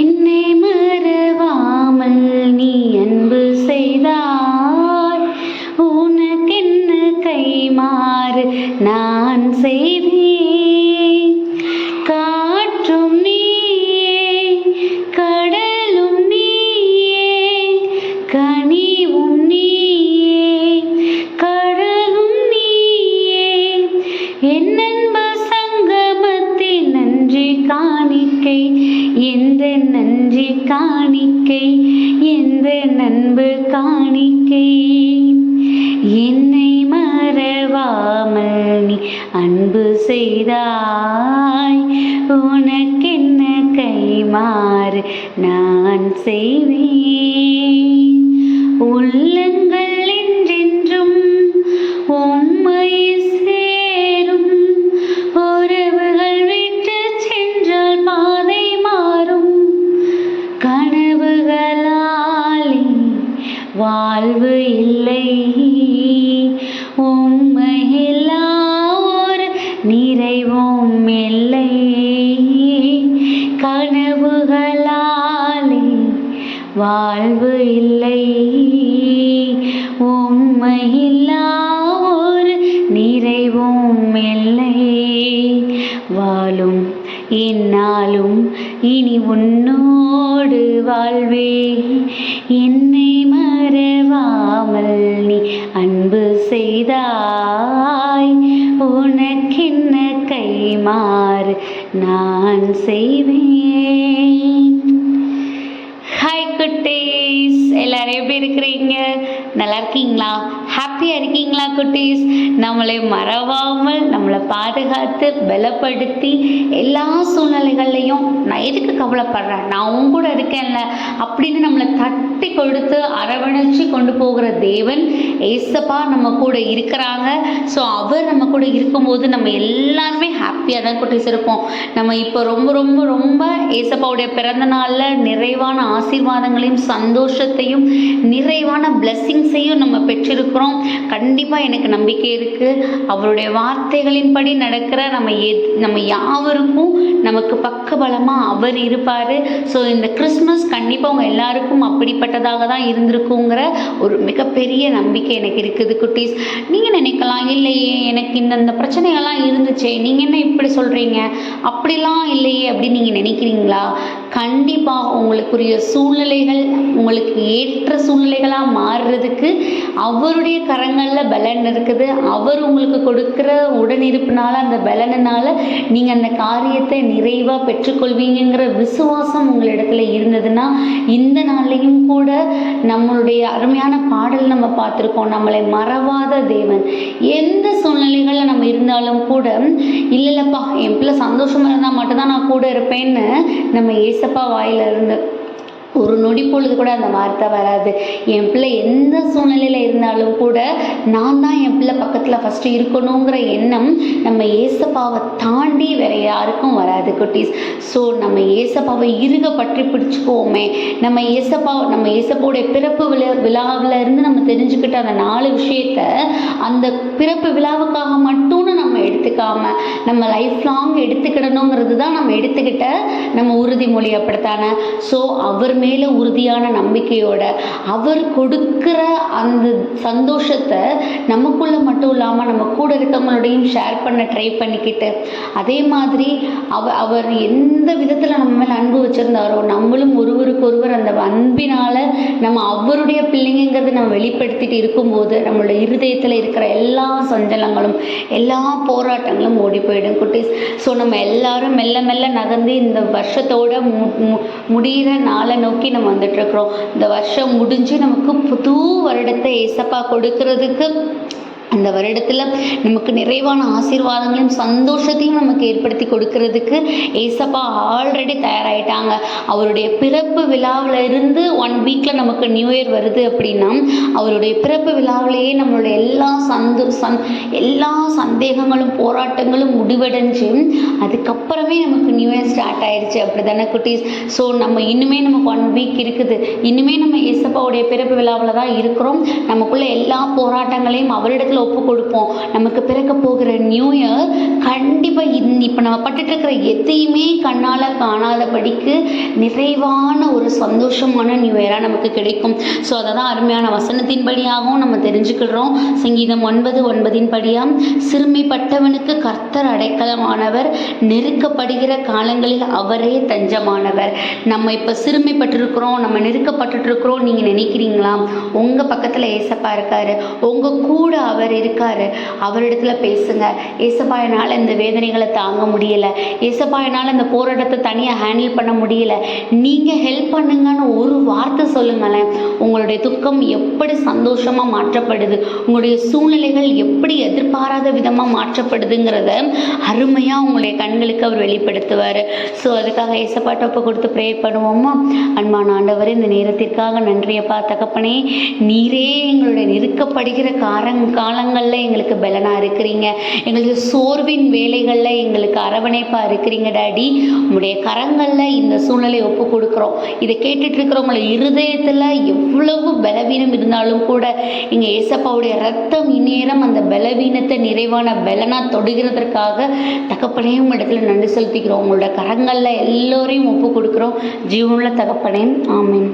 என்னை மறவாமல் நீ அன்பு செய்தாய். உனக்கென்ன கைமாறு நான் செய்வேன் காற்றும் நீயே கடலும் நீயே கனிவும் நீயே கடலும் நீயே. என்ன காணிக்கை. எந்த நண்பு காணிக்கை? வாழ்வு இல்லை. உம்மையில்லா ஒரு நிறைவும் இல்லை. கனவுகளாலே வாழ்வு இல்லை. உம்மையில்லா ஒரு நிறைவும் இல்லை. வாழும் இந்நாளும் இனி உன்னோடு வாழ்வே. என்னை மறவாமல் நீ அன்பு செய்தாய். உனக்கென்ன கைமாறு நான் செய்வேன். குட்டீஸ் எல்லாரும் எப்படி இருக்கிறீங்க? நல்லா இருக்கீங்களா? ஹாப்பியாக இருக்கீங்களா குட்டீஸ் நம்மளை மறவாமல் நம்மளை பாதுகாத்து பலப்படுத்தி எல்லா சூழ்நிலைகள்லையும் நான் எதுக்கு கவலைப்படுறேன்? நான் உன் கூட இருக்கேன்ல. அப்படின்னு நம்மளை தட்டி கொடுத்து அரவணைச்சு கொண்டு போகிற தேவன் ஏசப்பா நம்ம கூட இருக்கிறாங்க. ஸோ அவர் நம்ம கூட இருக்கும்போது நம்ம எல்லாருமே ஹாப்பியாக தான் குட்டீஸ் இருப்போம் நம்ம இப்போ ரொம்ப ரொம்ப ரொம்ப ஏசப்பாவுடைய பிறந்த நாளில் நிறைவான ஆசீர்வாதங்களையும் சந்தோஷத்தையும் நிறைவான பிளெஸ்ஸிங்ஸையும் நம்ம பெற்றிருக்கிறோம். கண்டிப்பாக எனக்கு நம்பிக்கை இருக்குது அவருடைய வார்த்தைகளின்படி நடக்கிற நம்ம எத் நம்ம யாவருக்கும் நமக்கு பக்கபலமாக அவர் இருப்பார். ஸோ இந்த கிறிஸ்மஸ் கண்டிப்பாக அவங்க எல்லாருக்கும் அப்படிப்பட்டதாக தான் இருந்திருக்குங்கிற ஒரு மிகப்பெரிய நம்பிக்கை எனக்கு இருக்குது குட்டீஸ். நீங்கள் நினைக்கலாம் இல்லையே எனக்கு இந்தந்த பிரச்சனைகள்லாம் இருந்துச்சே நீங்கள் என்ன இப்படி சொல்கிறீங்க அப்படிலாம் இல்லையே அப்படின்னு நீங்கள் நினைக்கிறீங்களா? கண்டிப்பாக உங்களுக்குரிய சூழ்நிலைகள் உங்களுக்கு ஏற்ற சூழ்நிலைகளாக மாறுறதுக்கு அவருடைய கரங்களில் பலன் இருக்குது. அவர் உங்களுக்கு கொடுக்குற உடனிருப்பினால அந்த பலனினால் நீங்கள் அந்த காரியத்தை நிறைவாக பெற்றுக்கொள்வீங்கிற விசுவாசம் உங்களிடத்துல இருந்ததுன்னா இந்த நாளையும் கூட நம்மளுடைய அருமையான பாடல் நம்ம பார்த்துருக்கோம். நம்மளை மறவாத தேவன். எந்த சூழ்நிலைகளில் நம்ம இருந்தாலும் கூட இல்லைல்லப்பா என் பிள்ளை சந்தோஷமாக இருந்தால் மட்டும்தான் நான் கூட இருப்பேன்னு நம்ம ஏசு ஏசப்பா வாயில இருந்து. ஒரு நொடி பொழுது கூட அந்த வார்த்தை வராது. என் பிள்ளை எந்த சூழ்நிலையில் இருந்தாலும் கூட நான் தான் என் பிள்ளை பக்கத்தில் ஃபஸ்ட்டு இருக்கணுங்கிற எண்ணம் நம்ம ஏசப்பாவை தாண்டி வேற யாருக்கும் வராது குட்டீஸ். ஸோ நம்ம ஏசப்பாவை இருக பற்றி பிடிச்சிக்குவோமே. நம்ம ஏசப்பா நம்ம ஏசப்பாவுடைய பிறப்பு விழா விழாவில் இருந்து நம்ம தெரிஞ்சுக்கிட்ட அந்த நாலு விஷயத்த அந்த பிறப்பு விழாவுக்காக மட்டும்னு நம்ம எடுத்துக்காம நம்ம லைஃப் லாங் எடுத்துக்கிடணுங்கிறது தான் நம்ம எடுத்துக்கிட்ட நம்ம உறுதிமொழி அப்படித்தானே ஸோ அவர் மேலே உறுதியான நம்பிக்கையோட அவர் கொடுக்குற அந்த சந்தோஷத்தை நமக்குள்ள மட்டும் இல்லாமல் நம்ம கூட இருக்கவங்களோடையும் ஷேர் பண்ண ட்ரை பண்ணிக்கிட்டு அதே மாதிரி அவ அவர் எந்த விதத்தில் நம்ம மேலே அன்பு வச்சுருந்தாரோ நம்மளும் ஒருவருக்கு ஒருவர் அந்த அன்பினால் நம்ம அவருடைய பிள்ளைங்கிறத நம்ம வெளிப்படுத்திட்டு இருக்கும்போது நம்மளோட இருதயத்தில் இருக்கிற எல்லா சஞ்சலங்களும் எல்லா போராட்டங்களும் ஓடி போயிடும் குட்டீஸ். ஸோ நம்ம எல்லாரும் மெல்ல மெல்ல நகர்ந்து இந்த வருஷத்தோட மு மு முடிகிற நாளை நோக்கி நம்ம வந்துட்டுருக்குறோம் இந்த வருஷம் முடிஞ்சு நமக்கு புது வருடத்தை ஏசப்பா கொடுக்கறதுக்கு அந்த வருடத்தில் நமக்கு நிறைவான ஆசீர்வாதங்களையும் சந்தோஷத்தையும் நமக்கு ஏற்படுத்தி கொடுக்கறதுக்கு ஏசப்பா ஆல்ரெடி தயாராகிட்டாங்க அவருடைய பிறப்பு விழாவில் இருந்து ஒன் வீக்கில் நமக்கு நியூ இயர் வருது அப்படின்னா அவருடைய பிறப்பு விழாவிலேயே நம்மளுடைய எல்லா சந்து சந் எல்லா சந்தேகங்களும் போராட்டங்களும் முடிவடைஞ்சு அதுக்கப்புறமே நமக்கு நியூ இயர் ஸ்டார்ட் ஆயிடுச்சு அப்படி தானே குட்டீஸ்? ஸோ நம்ம இன்னுமே நமக்கு ஒன் வீக் இருக்குது. இன்னுமே நம்ம ஏசப்பாவுடைய பிறப்பு விழாவில் தான் இருக்கிறோம். நமக்குள்ள எல்லா போராட்டங்களையும் அவரிடத்தில் ஒப்பு கொடுப்போம் நமக்கு பிறக்க போகிற நியூ இயர் கண்டிப்பாக இந் இப்போ நம்ம பட்டுட்டு இருக்கிற எதையுமே கண்ணால் காணாதபடிக்கு நிறைவான ஒரு சந்தோஷமான நியூ இயராக நமக்கு கிடைக்கும். ஸோ அதை தான் அருமையான வசனத்தின் படியாகவும் நம்ம தெரிஞ்சுக்கிறோம் சங்கீதம் ஒன்பது ஒன்பதின் படியாக சிறுமைப்பட்டவனுக்கு கர்த்தர் அடைக்கலமானவர் நெருக்கப்படுகிற காலங்களில் அவரே தஞ்சமானவர். நம்ம இப்போ சிறுமைப்பட்டிருக்கிறோம் நம்ம நெருக்கப்பட்டுட்டு இருக்கிறோம் நீங்கள் நினைக்கிறீங்களா? உங்கள் பக்கத்தில் ஏசப்பா இருக்காரு. உங்கள் கூட அவர் இருக்காரு. அவரிடத்துல பேசுங்க. ஏசப்பா என்னால் இந்த வேதனைகளை தாங்க முடியல. ஏசப்பா என்னால் இந்த போராட்டத்தை தனியாக ஹேண்டில் பண்ண முடியல. நீங்கள் ஹெல்ப் பண்ணுங்கன்னு ஒரு வார்த்தை சொல்லுங்களேன். உங்களுடைய துக்கம் எப்படி சந்தோஷமாக மாற்றப்படுது? உங்களுடைய சூழ்நிலைகள் எப்படி எதிர்பாராத விதமாக மாற்றப்படுதுங்கிறத அருமையாக உங்களுடைய கண்களுக்கு அவர் வெளிப்படுத்துவார். ஸோ அதுக்காக ஏசப்பாட்ட ஒப்பு கொடுத்து ப்ரே பண்ணுவோமா? அன்பான ஆண்டவர் இந்த நேரத்திற்காக நன்றியப்பா தகப்பனே. நீரே எங்களுடைய நெருக்கப்படுகிற காரங் காலங்களில் எங்களுக்கு பலனாக இருக்கிறீங்க. எங்களுக்கு சோர்வின் வேலைகளில் எங்களுக்கு அரவணைப்பாக இருக்கிறீங்க டாடி. உங்களுடைய கரங்களில் இந்த சூழ்நிலை ஒப்பு கொடுக்குறோம். இதை கேட்டுட்டு இருக்கிறவங்கள இருதயத்தில் எவ்வளவு பலவீனம் இருந்தாலும் கூட இங்கே ஏசப்பாவுடைய ரத்தம் இந்நேரம் அந்த பலவீனத்தை நிறைவான பலனாக தொடுகிறதற்காக தகப்பனே இடத்துல நன்றி செலுத்திக்கிறோம். உங்களோட கரங்களில் எல்லோரையும் ஒப்பு கொடுக்குறோம். ஜீவனுள்ள தகப்பனே ஆமீன்.